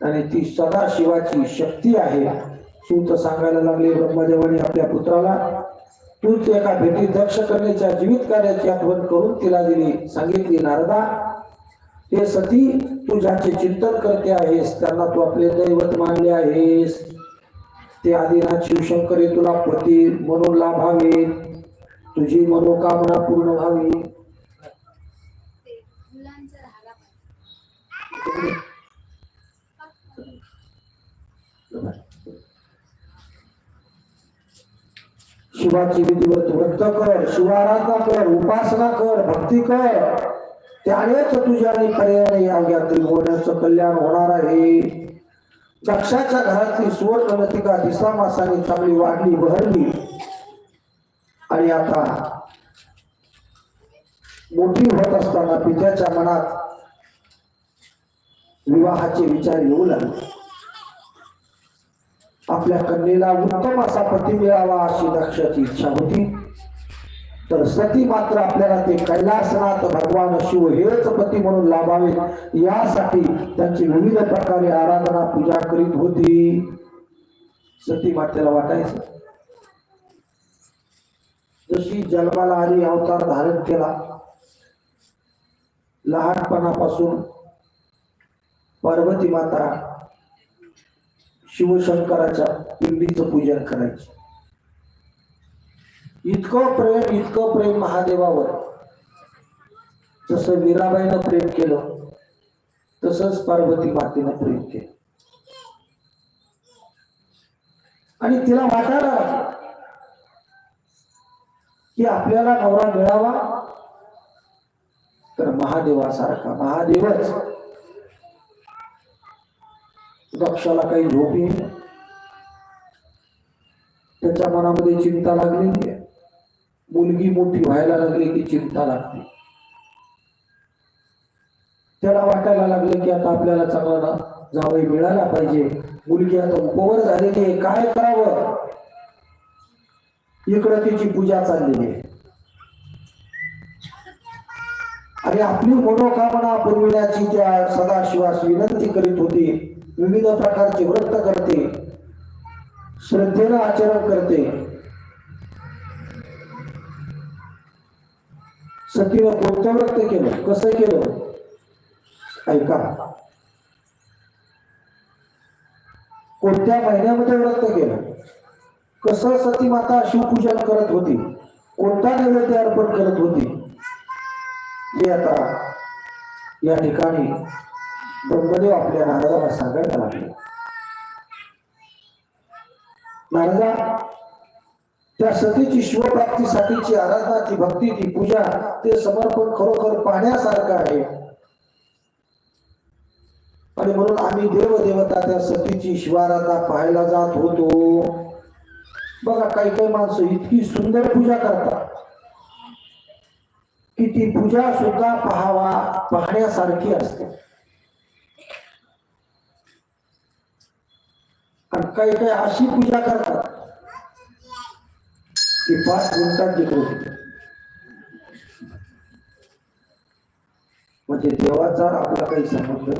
आणि ती सदा शिवाची शक्ती आहे. सूत सांगायला लागले ब्रह्मदेवाने आपल्या पुत्राला तूच एका भेटी दक्ष करण्याच्या जीवित कार्याची आठवण करून तिला दिली. सांगितली नारदा हे सती तू ज्याचे चिंतन करते आहेस त्यांना तू आपले दैवत मानले आहेस. ते आदिनाथ शिवशंकर हे तुला पती म्हणून लाभावे तुझी मनोकामना पूर्ण व्हावी. शिवाची विधिवत व्रत कर शिवाराधना कर उपासना कर भक्ती कर. त्यानेच तुझ्या आणि या त्रिभुवनाचं कल्याण होणार आहे. दक्षाच्या घरातली सुवर्ण लतिका दिसा मासाने चांगली वाढली बहरली. आणि आता मोठी होत असताना पित्याच्या मनात विवाहाचे विचार येऊ लागले. आपल्या कन्येला उत्तम असा पती मिळावा अशी दक्षाची इच्छा होती. तर सती मात्र आपल्याला ते कैलासनाथ भगवान शिव हेच पती म्हणून लाभावे. यासाठी त्यांची विविध प्रकारे आराधना पूजा करीत होती. सती मातेला वाटायचं. जशी जन्माला आली अवतार धारण केला. लहानपणापासून पार्वती माता शिवशंकराच्या पिंडीचं पूजन करायचे. इतकं प्रेम इतकं प्रेम महादेवावर. जसं मीराबाईनं प्रेम केलं तसंच पार्वती मातेनं प्रेम केलं. आणि तिला वाटायला लागलं की आपल्याला नवरा मिळावा तर महादेवासारखा महादेवच दक्षाला काही झोप येईल त्याच्या मनामध्ये चिंता लागली? मुलगी मोठी व्हायला लागली की चिंता लागते. त्याला वाटायला लागलं की आता आपल्याला चांगला जावई मिळायला पाहिजे. मुलगी आता उपवर झालेली आहे. काय करावं? इकडं तिची पूजा चाललेली आहे. आणि आपली मनोकामना पुरविण्याची त्या सदाशिवास विनंती करीत होती. विविध प्रकारचे व्रत करते. श्रद्धेनं आचरण करते. सतीनं कोणतं व्रत केलं? कसं केलं? ऐका. कोणत्या महिन्यामध्ये व्रत केलं? कसं सती माता शिवपूजन करत होती? कोणता नैवेद्य अर्पण करत होती? हे आता या ठिकाणी ब्रह्मदेव आपल्या नारदाला सांगायला लागले नारदा त्या सतीची शिवप्राप्तीसाठीची आराधना ती भक्ती ती पूजा ते समर्पण खरोखर पाहण्यासारखं आहे. आणि म्हणून आम्ही देवदेवता त्या सतीची शिवाराधना पाहायला जात होतो. बघा काही काही माणसं इतकी सुंदर पूजा करतात की ती पूजा सुद्धा पाहावा पाहण्यासारखी असते. काही काही अशी पूजा करतात की पाच मिनिटात जिकडे म्हणजे देवाचा आपला काही संबंध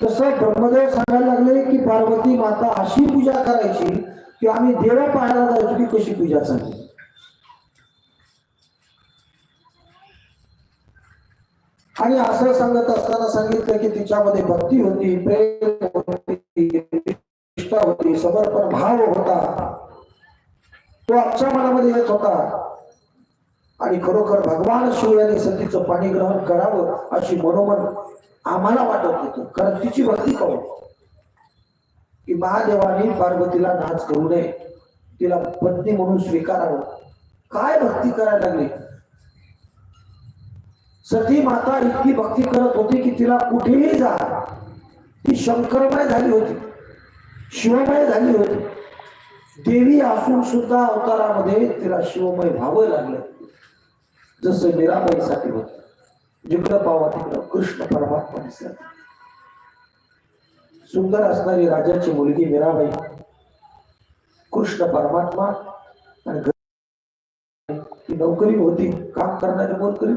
तसं ब्रह्मदेव सांगायला लागले की पार्वती माता अशी पूजा करायची की आम्ही देव पाहायला जायचो की कशी पूजा चालली. आणि असं सांगत असताना सांगितलं की तिच्यामध्ये भक्ती होती प्रेम होती निष्ठा होती समर्पण भाव होता. तो आमच्या मनामध्ये येत होता. आणि खरोखर भगवान सूर्याने सतीचं पाणी ग्रहण करावं अशी मनोमन आम्हाला वाटत होतं. कारण तिची भक्ती पाहू की महादेवाने पार्वतीला नाच करू नये. तिला पत्नी म्हणून स्वीकारावं. काय भक्ती करायला लागली? सती माता इतकी भक्ती करत होती की तिला कुठेही जा ती शंकरमय झाली होती. शिवमय झाली होती. देवी असून सुद्धा अवतारामध्ये तिला शिवमय व्हावं लागलं. जसं मीराबाईसाठी होत. जिकडं पावा तिकडं कृष्ण परमात्मा दिसला सुंदर असणारी राजाची मुलगी मीराबाई कृष्ण परमात्मा आणि ती नोकरी होती. काम करणारी मोलकरी